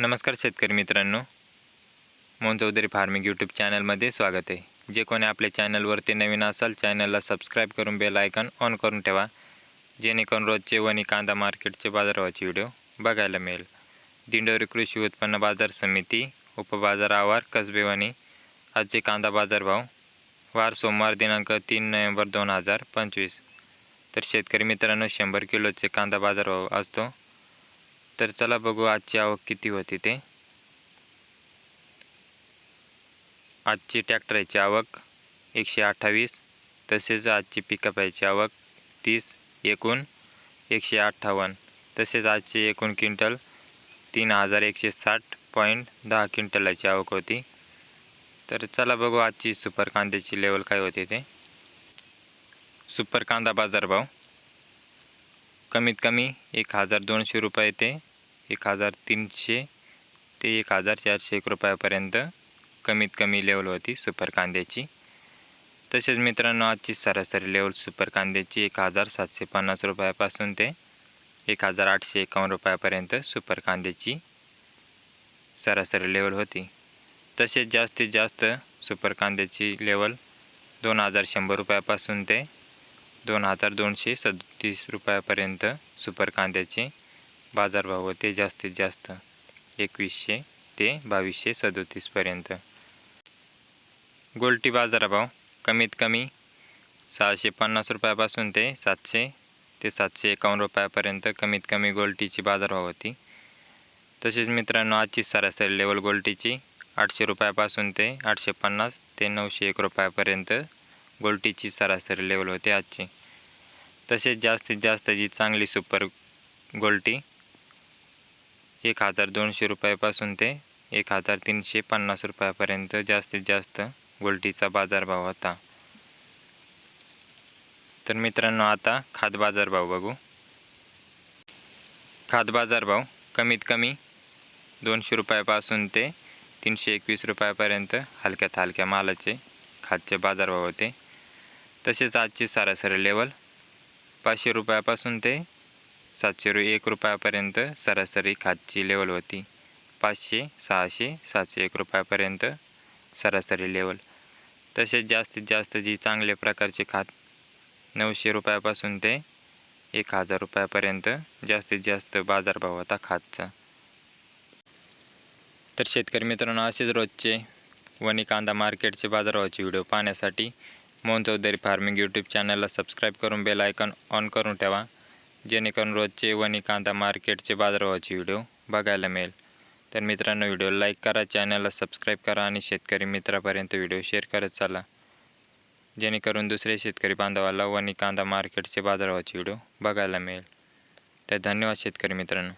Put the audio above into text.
नमस्कार शेतकरी मित्रांनो. मोहन चौधरी फार्मिंग यूट्यूब चॅनलमध्ये स्वागत आहे. जे कोणी आपल्या चॅनलवरती नवीन असाल चॅनलला सबस्क्राईब करून बेल आयकॉन ऑन करून ठेवा. जेणेकरून रोजचे वणी कांदा मार्केटचे बाजारभावाचे व्हिडिओ बघायला मिळेल. दिंडोरी कृषी उत्पन्न बाजार समिती उपबाजार आवार कसबेवानी आजचे कांदा बाजारभाव वार सोमवार दिनांक तीन नोव्हेंबर दोन हजार पंचवीस. तर शेतकरी मित्रांनो शंभर किलोचे कांदा बाजारभाव असतो. तर चला बघू आजची आवक किती होती ते. आजची ट्रॅक्टरची आवक एकशे अठ्ठावीस तसेच आजची पिकअपाची आवक तीस एकूण एकशे अठ्ठावन्न तसेच आजची एकूण क्विंटल तीन हजार एकशे साठ पॉईंट दहा क्विंटलाची आवक होती. तर चला बघू आजची सुपर कांद्याची लेवल काय होते ते. सुपर कांदा बाजारभाव कमीत कमी एक हजार दोनशे रुपये ते एक हजार तीनशे ते एक हजार चारशे एक रुपयापर्यंत कमीत कमी लेवल होती सुपर कांद्याची. तसेच मित्रांनो आजची सरासरी लेवल सुपर कांद्याची एक हजार सातशे पन्नास रुपयापासून ते एक हजार आठशे एकावन्न रुपयापर्यंत सुपर कांद्याची सरासरी लेवल होती. तसेच जास्तीत जास्त सुपर कांद्याची लेवल दोन हजार शंभर रुपयापासून ते दोन हजार दोनशे सदतीस रुपयापर्यंत सुपर कांद्याचे बाजारभाव होते जास्तीत जास्त एकवीसशे ते बावीसशे सदोतीसपर्यंत गोल्टी बाजारभाव कमीत कमी सहाशे पन्नास रुपयापासून ते सातशे ते सातशे एकावन्न रुपयापर्यंत कमीत कमी गोल्टीची बाजारभाव होती. तसेच मित्रांनो आजची सरासरी लेवल गोल्टीची आठशे रुपयापासून ते आठशे पन्नास ते नऊशे एक रुपयापर्यंत गोल्टीची सरासरी लेवल होती आजची. तसेच जास्तीत जास्त जी चांगली सुपर गोल्टी एक हजार दोनशे रुपयापासून ते एक हजार तीनशे पन्नास रुपयापर्यंत जास्तीत जास्त गोल्टीचा बाजारभाव होता. तर मित्रांनो आता खाद बाजारभाव बघू. खाद बाजारभाव कमीत कमी दोनशे रुपयापासून ते तीनशे एकवीस रुपयापर्यंत हलक्यात हलक्या मालाचे खादचे बाजारभाव होते. तसेच आजची सरासरी लेवल पाचशे रुपयापासून ते सातशे रु एक रुपयापर्यंत सरासरी खादची लेवल होती. पाचशे सहाशे सातशे एक रुपयापर्यंत सरासरी लेवल तसेच जास्तीत जास्त जी चांगल्या प्रकारचे खात नऊशे रुपयापासून ते एक हजार रुपयापर्यंत जास्तीत जास्त बाजारभाव होता खातचा. तर शेतकरी मित्रांनो असेच रोजचे वणी कांदा मार्केटचे बाजारभावाचे व्हिडिओ पाहण्यासाठी मोहन चौधरी फार्मिंग यूट्यूब चॅनलला सबस्क्राईब करून बेल आयकॉन ऑन करून ठेवा. जेणेकरून रोजचे वणी कांदा मार्केटचे बाजारभावाचे व्हिडिओ बघायला मिळेल. तर मित्रांनो व्हिडिओ लाईक करा चॅनलला सबस्क्राईब करा आणि शेतकरी मित्रापर्यंत व्हिडिओ शेअर करत चाला. जेणेकरून दुसरे शेतकरी बांधवाला वणी कांदा मार्केटचे बाजारभावाचे व्हिडिओ बघायला मिळेल. तर धन्यवाद शेतकरी मित्रांनो.